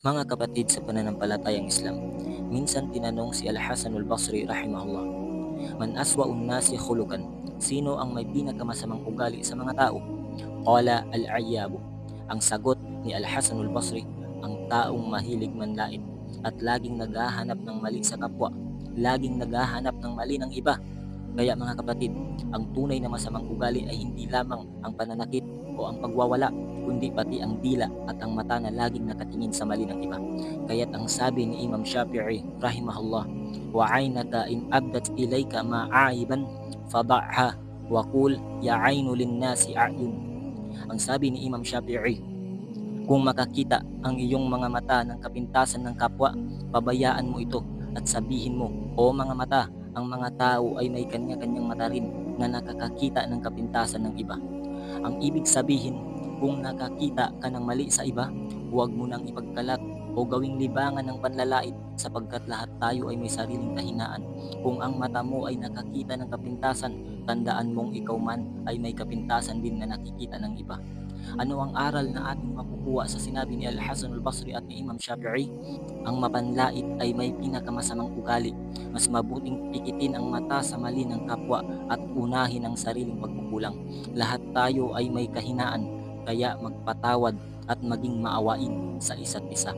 Mga kapatid sa pananampalatayang Islam, minsan tinanong si Al-Hasan al-Basri rahimahullah, Man aswa'un nasi khulukan? Sino ang may pinakamasamang ugali sa mga tao? Qala al-ayyabu. Ang sagot ni Al-Hasan al-Basri, ang taong mahilig manlait at laging naghahanap ng mali sa kapwa, laging naghahanap ng mali ng iba. Kaya mga kapatid, ang tunay na masamang ugali ay hindi lamang ang pananakit o ang pagwawala, kundi pati ang dila at ang mata na laging nakatingin sa mali ng iba. Kaya't ang sabi ni Imam Shafi'i, rahimahullah, wa aynaka in abdat ilayka ma'aiban fada'ha wa qul ya aynu linnasi a'yun. Ang sabi ni Imam Shafi'i, kung makakita ang iyong mga mata ng kapintasan ng kapwa, pabayaan mo ito at sabihin mo, o mga mata, ang mga tao ay may kanya-kanyang mata rin na nakakakita ng kapintasan ng iba. Ang ibig sabihin, kung nakakita ka ng mali sa iba, huwag mo nang ipagkalat o gawing libangan ng panlalait sapagkat lahat tayo ay may sariling kahinaan. Kung ang mata mo ay nakakita ng kapintasan, tandaan mong ikaw man ay may kapintasan din na nakikita ng iba. Ano ang aral na ating makukuha sa sinabi ni Al-Hasan al-Basri at ni Imam Shafi'i? Ang mapanlait ay may pinakamasamang ugali. Mas mabuting pikitin ang mata sa mali ng kapwa at unahin ang sariling pagkukulang. Lahat tayo ay may kahinaan, kaya magpatawad at maging maawain sa isa't isa.